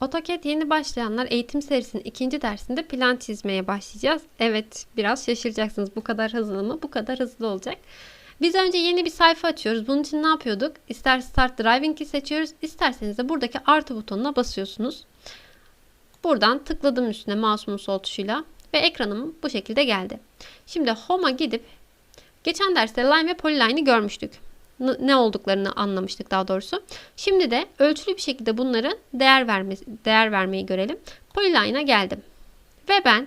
AutoCAD yeni başlayanlar eğitim serisinin ikinci dersinde plan çizmeye başlayacağız. Evet biraz şaşıracaksınız bu kadar hızlı mı? Bu kadar hızlı olacak. Biz önce yeni bir sayfa açıyoruz. Bunun için ne yapıyorduk? İster Start Driving'i seçiyoruz. isterseniz de buradaki artı butonuna basıyorsunuz. Buradan tıkladım üstüne mouse'umun sol tuşuyla ve ekranım bu şekilde geldi. Şimdi Home'a gidip geçen derste line ve polyline'i görmüştük ne olduklarını anlamıştık daha doğrusu. Şimdi de ölçülü bir şekilde bunların değer verme, değer vermeyi görelim. Polyline'a geldim. Ve ben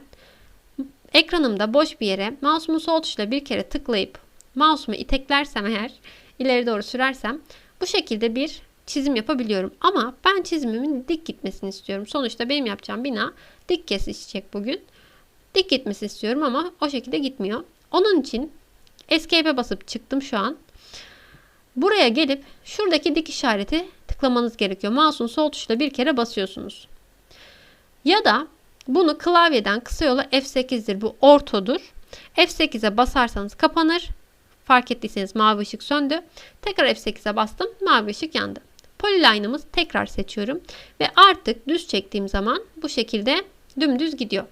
ekranımda boş bir yere mouse'umu sol tuşla bir kere tıklayıp mouse'umu iteklersem eğer ileri doğru sürersem bu şekilde bir çizim yapabiliyorum. Ama ben çizimimin dik gitmesini istiyorum. Sonuçta benim yapacağım bina dik kesişecek bugün. Dik gitmesini istiyorum ama o şekilde gitmiyor. Onun için Escape'e basıp çıktım şu an. Buraya gelip şuradaki dik işareti tıklamanız gerekiyor. Mouse'un sol tuşla bir kere basıyorsunuz. Ya da bunu klavyeden kısa yola F8'dir. Bu ortodur. F8'e basarsanız kapanır. Fark ettiyseniz mavi ışık söndü. Tekrar F8'e bastım. Mavi ışık yandı. Polyline'ımız tekrar seçiyorum. Ve artık düz çektiğim zaman bu şekilde dümdüz gidiyor.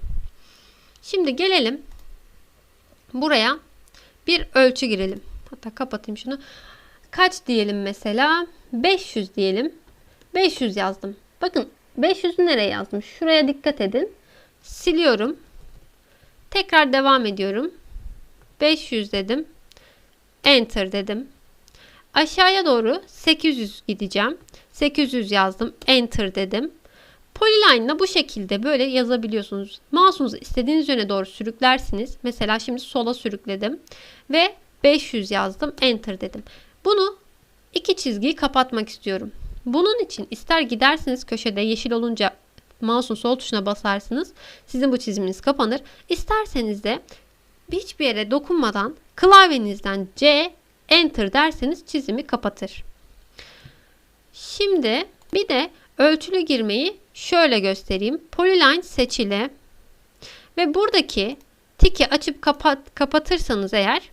Şimdi gelelim buraya bir ölçü girelim. Hatta kapatayım şunu. Kaç diyelim mesela? 500 diyelim. 500 yazdım. Bakın 500'ü nereye yazdım? Şuraya dikkat edin. Siliyorum. Tekrar devam ediyorum. 500 dedim. Enter dedim. Aşağıya doğru 800 gideceğim. 800 yazdım. Enter dedim. Polyline'la bu şekilde böyle yazabiliyorsunuz. Mouse'unuzu istediğiniz yöne doğru sürüklersiniz. Mesela şimdi sola sürükledim. Ve 500 yazdım. Enter dedim. Bunu iki çizgiyi kapatmak istiyorum. Bunun için ister gidersiniz köşede yeşil olunca mouse'un sol tuşuna basarsınız. Sizin bu çiziminiz kapanır. İsterseniz de hiçbir yere dokunmadan klavyenizden C Enter derseniz çizimi kapatır. Şimdi bir de ölçülü girmeyi şöyle göstereyim. Polyline seçili ve buradaki tiki açıp kapat, kapatırsanız eğer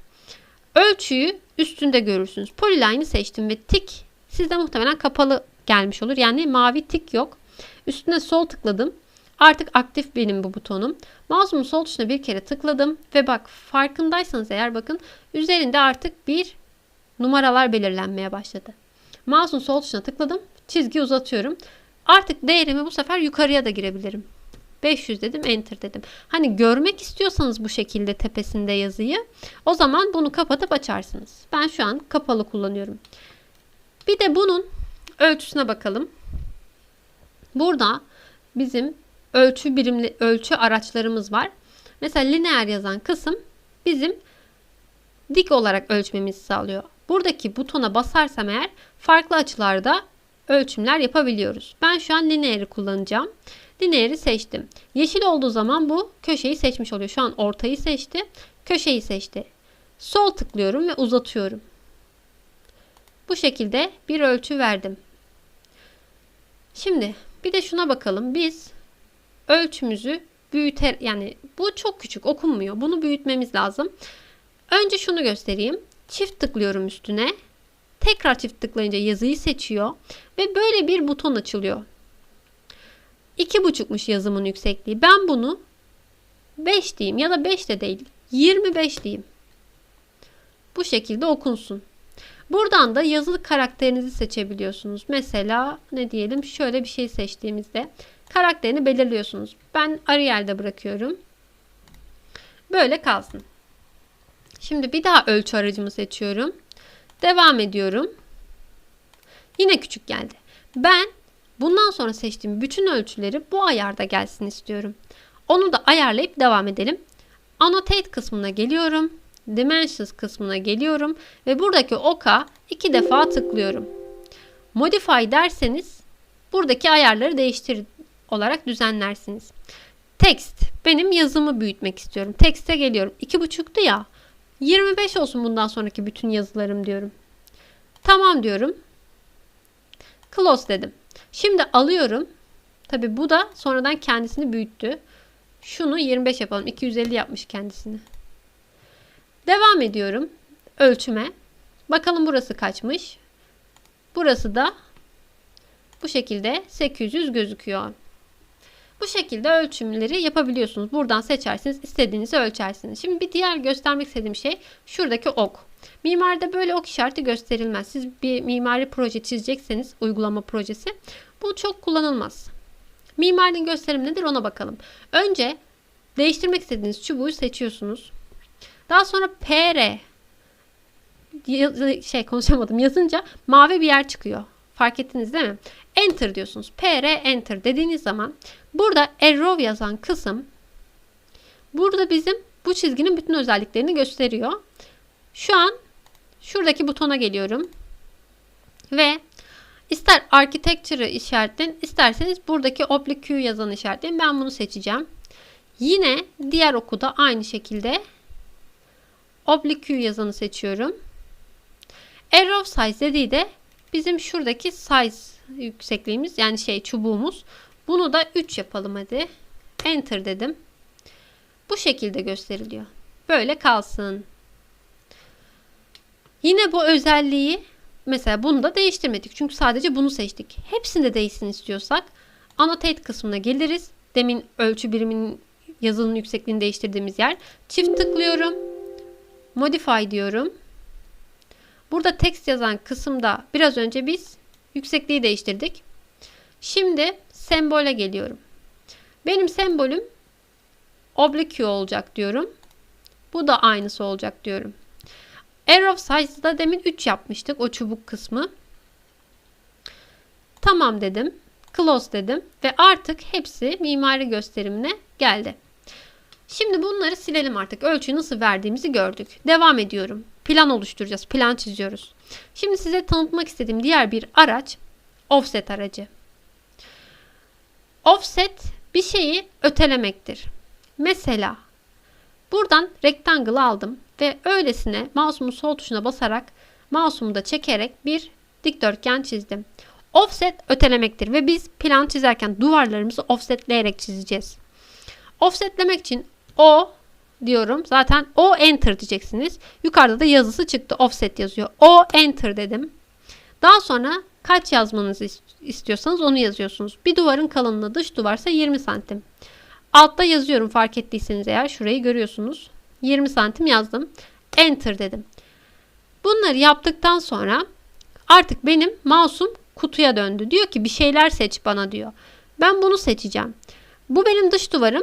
ölçüyü üstünde görürsünüz. Polyline'ı seçtim ve tik sizde muhtemelen kapalı gelmiş olur. Yani mavi tik yok. Üstüne sol tıkladım. Artık aktif benim bu butonum. Mouse'umun sol tuşuna bir kere tıkladım ve bak farkındaysanız eğer bakın üzerinde artık bir numaralar belirlenmeye başladı. Mouse'un sol tuşuna tıkladım. Çizgi uzatıyorum. Artık değerimi bu sefer yukarıya da girebilirim. 500 dedim enter dedim. Hani görmek istiyorsanız bu şekilde tepesinde yazıyı o zaman bunu kapatıp açarsınız. Ben şu an kapalı kullanıyorum. Bir de bunun ölçüsüne bakalım. Burada bizim ölçü birimli ölçü araçlarımız var. Mesela lineer yazan kısım bizim dik olarak ölçmemizi sağlıyor. Buradaki butona basarsam eğer farklı açılarda ölçümler yapabiliyoruz. Ben şu an lineeri kullanacağım. Lineeri seçtim. Yeşil olduğu zaman bu köşeyi seçmiş oluyor. Şu an ortayı seçti. Köşeyi seçti. Sol tıklıyorum ve uzatıyorum. Bu şekilde bir ölçü verdim. Şimdi bir de şuna bakalım. Biz ölçümüzü büyüter yani bu çok küçük okunmuyor. Bunu büyütmemiz lazım. Önce şunu göstereyim. Çift tıklıyorum üstüne. Tekrar çift tıklayınca yazıyı seçiyor ve böyle bir buton açılıyor. 2,5'muş yazımın yüksekliği. Ben bunu 5 diyeyim ya da 5 de değil. 25 diyeyim. Bu şekilde okunsun. Buradan da yazılı karakterinizi seçebiliyorsunuz. Mesela ne diyelim şöyle bir şey seçtiğimizde karakterini belirliyorsunuz. Ben Arial'de bırakıyorum. Böyle kalsın. Şimdi bir daha ölçü aracımı seçiyorum. Devam ediyorum. Yine küçük geldi. Ben bundan sonra seçtiğim bütün ölçüleri bu ayarda gelsin istiyorum. Onu da ayarlayıp devam edelim. Annotate kısmına geliyorum. Dimensions kısmına geliyorum ve buradaki oka iki defa tıklıyorum. Modify derseniz buradaki ayarları değiştir olarak düzenlersiniz. Text. Benim yazımı büyütmek istiyorum. Text'e geliyorum. 2.5'tu ya. 25 olsun bundan sonraki bütün yazılarım diyorum. Tamam diyorum. Close dedim. Şimdi alıyorum. Tabi bu da sonradan kendisini büyüttü. Şunu 25 yapalım. 250 yapmış kendisini. Devam ediyorum. Ölçüme. Bakalım burası kaçmış. Burası da bu şekilde 800 gözüküyor. Bu şekilde ölçümleri yapabiliyorsunuz. Buradan seçersiniz, istediğinizi ölçersiniz. Şimdi bir diğer göstermek istediğim şey şuradaki ok. Mimaride böyle ok işareti gösterilmez. Siz bir mimari proje çizecekseniz, uygulama projesi, bu çok kullanılmaz. Mimarinin gösterim nedir ona bakalım. Önce değiştirmek istediğiniz çubuğu seçiyorsunuz. Daha sonra PR şey konuşamadım yazınca mavi bir yer çıkıyor. Fark ettiniz değil mi? Enter diyorsunuz. PR enter dediğiniz zaman burada arrow yazan kısım burada bizim bu çizginin bütün özelliklerini gösteriyor. Şu an şuradaki butona geliyorum. Ve ister architecture'ı işaretleyin isterseniz buradaki oblique Q yazan işaretleyin. Ben bunu seçeceğim. Yine diğer okuda aynı şekilde oblique Q yazanı seçiyorum. Arrow size dediği de bizim şuradaki size yüksekliğimiz yani şey çubuğumuz. Bunu da 3 yapalım hadi. Enter dedim. Bu şekilde gösteriliyor. Böyle kalsın. Yine bu özelliği mesela bunu da değiştirmedik. Çünkü sadece bunu seçtik. Hepsinde değişsin istiyorsak annotate kısmına geliriz. Demin ölçü biriminin yazının yüksekliğini değiştirdiğimiz yer. Çift tıklıyorum. Modify diyorum. Burada text yazan kısımda biraz önce biz yüksekliği değiştirdik. Şimdi sembole geliyorum. Benim sembolüm oblique olacak diyorum. Bu da aynısı olacak diyorum. Arrow size'da demin 3 yapmıştık o çubuk kısmı. Tamam dedim. Close dedim ve artık hepsi mimari gösterimine geldi. Şimdi bunları silelim artık. Ölçüyü nasıl verdiğimizi gördük. Devam ediyorum. Plan oluşturacağız. Plan çiziyoruz. Şimdi size tanıtmak istediğim diğer bir araç offset aracı. Offset bir şeyi ötelemektir. Mesela buradan rectangle aldım ve öylesine mouse'umun sol tuşuna basarak mouse'umu da çekerek bir dikdörtgen çizdim. Offset ötelemektir ve biz plan çizerken duvarlarımızı offsetleyerek çizeceğiz. Offsetlemek için O diyorum. Zaten O enter diyeceksiniz. Yukarıda da yazısı çıktı. Offset yazıyor. O enter dedim. Daha sonra kaç yazmanızı istiyorsanız onu yazıyorsunuz. Bir duvarın kalınlığı dış duvarsa 20 santim. Altta yazıyorum fark ettiyseniz eğer şurayı görüyorsunuz. 20 santim yazdım. Enter dedim. Bunları yaptıktan sonra artık benim mouse'um kutuya döndü. Diyor ki bir şeyler seç bana diyor. Ben bunu seçeceğim. Bu benim dış duvarım.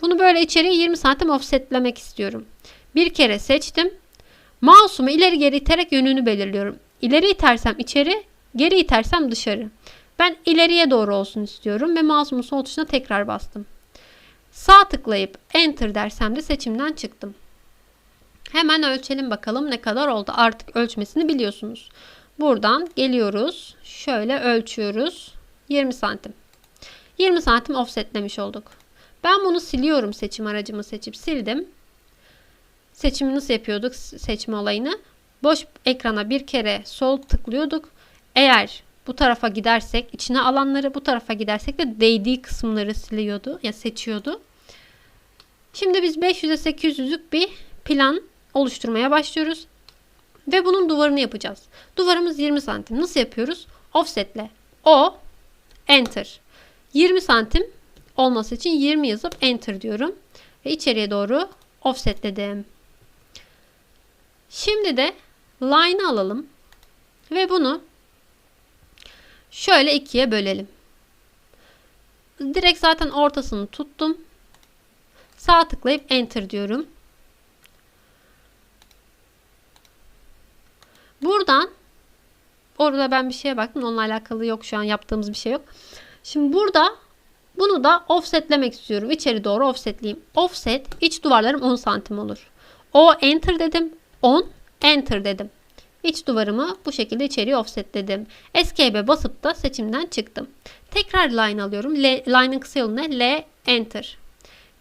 Bunu böyle içeriye 20 santim offsetlemek istiyorum. Bir kere seçtim. Mouse'umu ileri geri iterek yönünü belirliyorum. İleri itersem içeri, geri itersem dışarı. Ben ileriye doğru olsun istiyorum ve mouse'umun sol tuşuna tekrar bastım. Sağ tıklayıp enter dersem de seçimden çıktım. Hemen ölçelim bakalım ne kadar oldu. Artık ölçmesini biliyorsunuz. Buradan geliyoruz. Şöyle ölçüyoruz. 20 santim. 20 santim offsetlemiş olduk. Ben bunu siliyorum seçim aracımı seçip sildim. Seçimi nasıl yapıyorduk seçme olayını? Boş ekrana bir kere sol tıklıyorduk. Eğer bu tarafa gidersek içine alanları bu tarafa gidersek de değdiği kısımları siliyordu ya seçiyordu. Şimdi biz 500'e 800'lük bir plan oluşturmaya başlıyoruz. Ve bunun duvarını yapacağız. Duvarımız 20 santim. Nasıl yapıyoruz? Offsetle. O enter. 20 santim olması için 20 yazıp enter diyorum. Ve içeriye doğru offsetledim. Şimdi de line alalım. Ve bunu şöyle ikiye bölelim. Direkt zaten ortasını tuttum. Sağ tıklayıp enter diyorum. Buradan orada ben bir şeye baktım. Onunla alakalı yok şu an yaptığımız bir şey yok. Şimdi burada bunu da offsetlemek istiyorum. İçeri doğru offsetleyeyim. Offset iç duvarlarım 10 santim olur. O enter dedim. 10 enter dedim. İç duvarımı bu şekilde içeriye offsetledim. Escape'e basıp da seçimden çıktım. Tekrar line alıyorum. line'ın kısa yolu ne? L enter.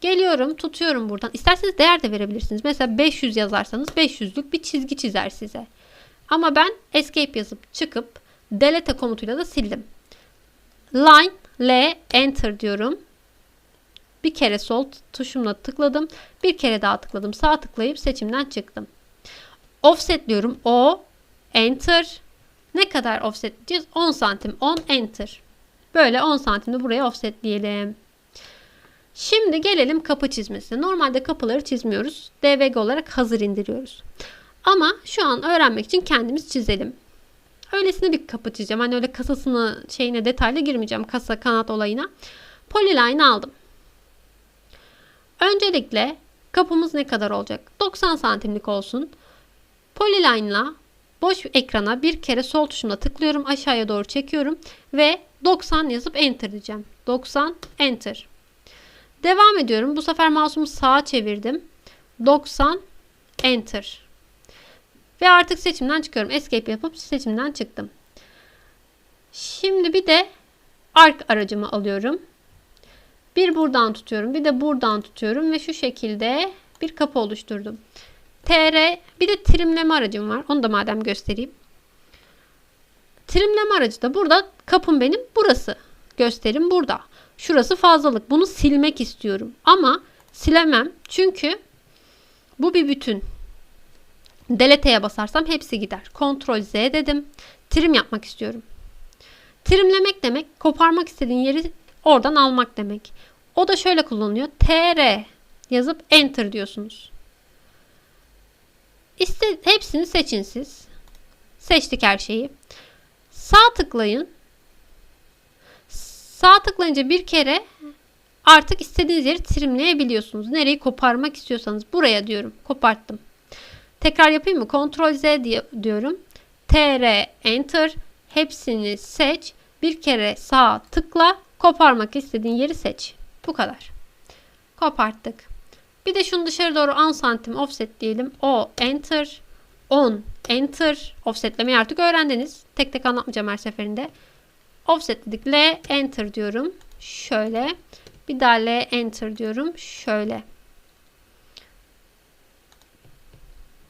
Geliyorum tutuyorum buradan. İsterseniz değer de verebilirsiniz. Mesela 500 yazarsanız 500'lük bir çizgi çizer size. Ama ben escape yazıp çıkıp delete komutuyla da sildim. Line L enter diyorum. Bir kere sol tuşumla tıkladım. Bir kere daha tıkladım. Sağ tıklayıp seçimden çıktım. Offset diyorum. O enter. Ne kadar offset diyeceğiz? 10 santim. 10 enter. Böyle 10 santimde buraya offsetleyelim. Şimdi gelelim kapı çizmesine. Normalde kapıları çizmiyoruz. DVG olarak hazır indiriyoruz. Ama şu an öğrenmek için kendimiz çizelim. Öylesine bir kapı çizeceğim. Hani öyle kasasını şeyine detaylı girmeyeceğim. Kasa kanat olayına. Polyline aldım. Öncelikle kapımız ne kadar olacak? 90 santimlik olsun. Polyline'la boş ekrana bir kere sol tuşumla tıklıyorum. Aşağıya doğru çekiyorum. Ve 90 yazıp enter diyeceğim. 90 enter. Devam ediyorum. Bu sefer mouse'umu sağa çevirdim. 90 enter. Ve artık seçimden çıkıyorum. Escape yapıp seçimden çıktım. Şimdi bir de ark aracımı alıyorum. Bir buradan tutuyorum. Bir de buradan tutuyorum. Ve şu şekilde bir kapı oluşturdum. TR bir de trimleme aracım var. Onu da madem göstereyim. Trimleme aracı da burada. Kapım benim burası. Gösterim burada. Şurası fazlalık. Bunu silmek istiyorum. Ama silemem. Çünkü bu bir bütün. Delete'ye basarsam hepsi gider. Ctrl Z dedim. Trim yapmak istiyorum. Trimlemek demek koparmak istediğin yeri oradan almak demek. O da şöyle kullanılıyor. TR yazıp enter diyorsunuz. İste, hepsini seçin siz. Seçtik her şeyi. Sağ tıklayın. Sağ tıklayınca bir kere artık istediğiniz yeri trimleyebiliyorsunuz. Nereyi koparmak istiyorsanız buraya diyorum. Koparttım. Tekrar yapayım mı? Ctrl Z diye diyorum. TR Enter hepsini seç. Bir kere sağ tıkla. Koparmak istediğin yeri seç. Bu kadar. Koparttık. Bir de şunu dışarı doğru 10 santim offset diyelim. O enter 10 enter offsetlemeyi artık öğrendiniz. Tek tek anlatmayacağım her seferinde. Offset dedik. L enter diyorum. Şöyle. Bir daha L enter diyorum. Şöyle.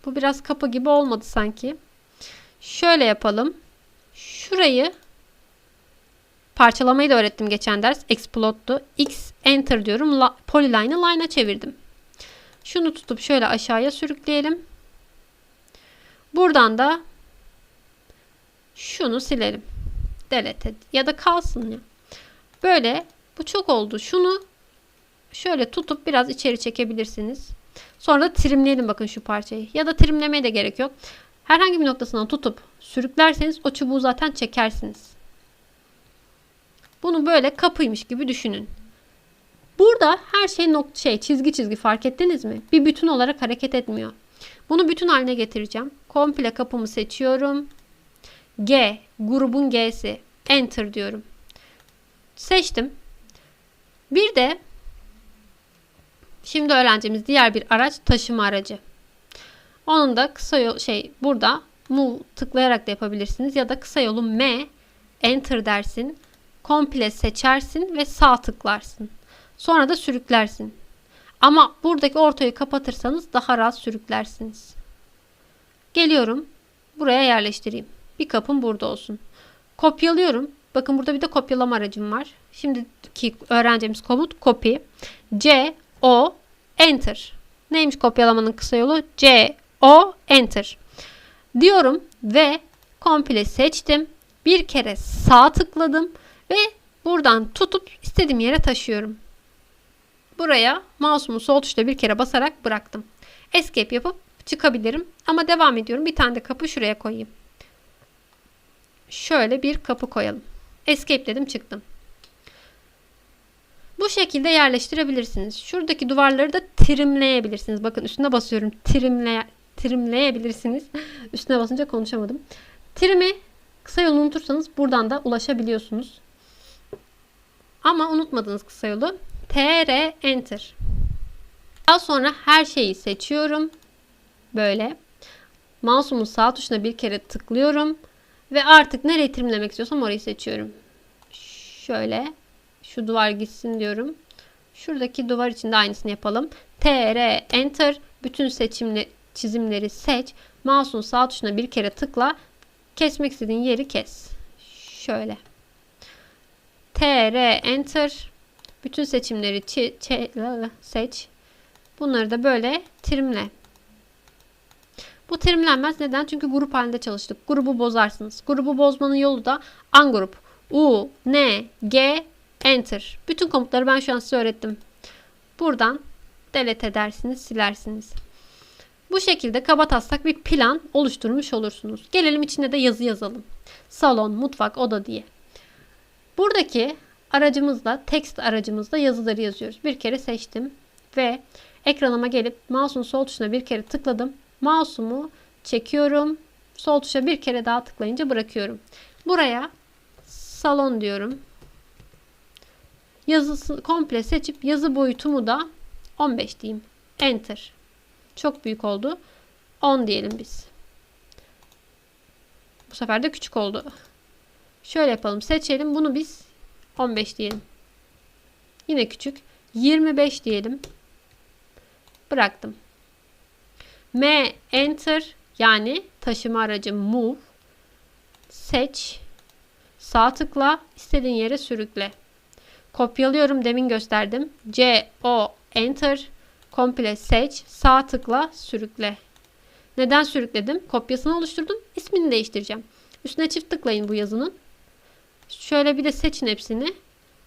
Bu biraz kapı gibi olmadı sanki. Şöyle yapalım. Şurayı parçalamayı da öğrettim geçen ders. Explode'du. X enter diyorum. La, polyline'ı line'a çevirdim. Şunu tutup şöyle aşağıya sürükleyelim. Buradan da şunu silelim. Delete ya da kalsın ya. Böyle bu çok oldu. Şunu şöyle tutup biraz içeri çekebilirsiniz. Sonra da trimleyelim bakın şu parçayı. Ya da trimlemeye de gerek yok. Herhangi bir noktasından tutup sürüklerseniz o çubuğu zaten çekersiniz. Bunu böyle kapıymış gibi düşünün. Burada her şey nokta şey çizgi çizgi fark ettiniz mi? Bir bütün olarak hareket etmiyor. Bunu bütün haline getireceğim. Komple kapımı seçiyorum. G grubun G'si. Enter diyorum. Seçtim. Bir de şimdi öğreneceğimiz diğer bir araç taşıma aracı. Onun da kısa yol şey burada move tıklayarak da yapabilirsiniz ya da kısa yolu M enter dersin. Komple seçersin ve sağ tıklarsın. Sonra da sürüklersin. Ama buradaki ortayı kapatırsanız daha rahat sürüklersiniz. Geliyorum. Buraya yerleştireyim. Bir kapım burada olsun. Kopyalıyorum. Bakın burada bir de kopyalama aracım var. Şimdiki öğreneceğimiz komut copy. C O enter. Neymiş kopyalamanın kısa yolu? C O enter. Diyorum ve komple seçtim. Bir kere sağ tıkladım ve buradan tutup istediğim yere taşıyorum. Buraya mouse'umu sol tuşla bir kere basarak bıraktım. Escape yapıp çıkabilirim. Ama devam ediyorum. Bir tane de kapı şuraya koyayım. Şöyle bir kapı koyalım. Escape dedim çıktım. Bu şekilde yerleştirebilirsiniz. Şuradaki duvarları da trimleyebilirsiniz. Bakın üstüne basıyorum. Trimle, trimleyebilirsiniz. üstüne basınca konuşamadım. Trimi kısa yolu unutursanız buradan da ulaşabiliyorsunuz. Ama unutmadığınız kısa yolu TR Enter. Daha sonra her şeyi seçiyorum. Böyle. Mouse'umun sağ tuşuna bir kere tıklıyorum. Ve artık nereyi trimlemek istiyorsam orayı seçiyorum. Şöyle. Şu duvar gitsin diyorum. Şuradaki duvar için de aynısını yapalım. TR Enter. Bütün seçimli çizimleri seç. Mouse'un sağ tuşuna bir kere tıkla. Kesmek istediğin yeri kes. Şöyle. TR Enter. Bütün seçimleri seç. Bunları da böyle trimle. Bu trimlenmez. Neden? Çünkü grup halinde çalıştık. Grubu bozarsınız. Grubu bozmanın yolu da ungroup. U, N, G, Enter. Bütün komutları ben şu an size öğrettim. Buradan delete edersiniz, silersiniz. Bu şekilde kaba taslak bir plan oluşturmuş olursunuz. Gelelim içinde de yazı yazalım. Salon, mutfak, oda diye. Buradaki aracımızla, text aracımızla yazıları yazıyoruz. Bir kere seçtim ve ekranıma gelip mouse'un sol tuşuna bir kere tıkladım. Mouse'umu çekiyorum. Sol tuşa bir kere daha tıklayınca bırakıyorum. Buraya salon diyorum. Yazısı komple seçip yazı boyutumu da 15 diyeyim. Enter. Çok büyük oldu. 10 diyelim biz. Bu sefer de küçük oldu. Şöyle yapalım. Seçelim. Bunu biz 15 diyelim. Yine küçük. 25 diyelim. Bıraktım. M enter yani taşıma aracı move. Seç. Sağ tıkla. istediğin yere sürükle. Kopyalıyorum. Demin gösterdim. C O enter. Komple seç. Sağ tıkla. Sürükle. Neden sürükledim? Kopyasını oluşturdum. İsmini değiştireceğim. Üstüne çift tıklayın bu yazının. Şöyle bir de seçin hepsini.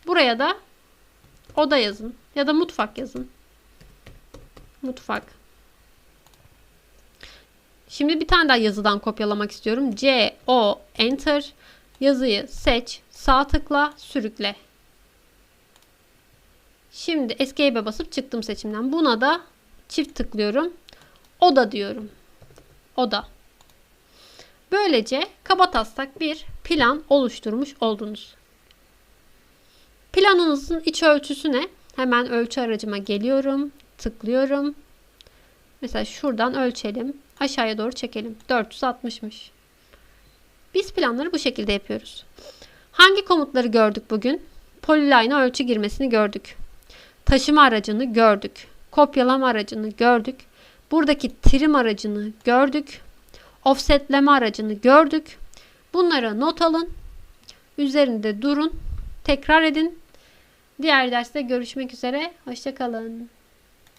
Buraya da oda yazın. Ya da mutfak yazın. Mutfak. Şimdi bir tane daha yazıdan kopyalamak istiyorum. C, O, Enter. Yazıyı seç. Sağ tıkla, sürükle. Şimdi Escape'e basıp çıktım seçimden. Buna da çift tıklıyorum. Oda diyorum. Oda. Böylece kabataslak bir plan oluşturmuş oldunuz. Planınızın iç ölçüsü ne? Hemen ölçü aracıma geliyorum. Tıklıyorum. Mesela şuradan ölçelim. Aşağıya doğru çekelim. 460'mış. Biz planları bu şekilde yapıyoruz. Hangi komutları gördük bugün? Polyline'a ölçü girmesini gördük. Taşıma aracını gördük. Kopyalama aracını gördük. Buradaki trim aracını gördük. Offsetleme aracını gördük. Bunları not alın. Üzerinde durun. Tekrar edin. Diğer derste görüşmek üzere. Hoşçakalın.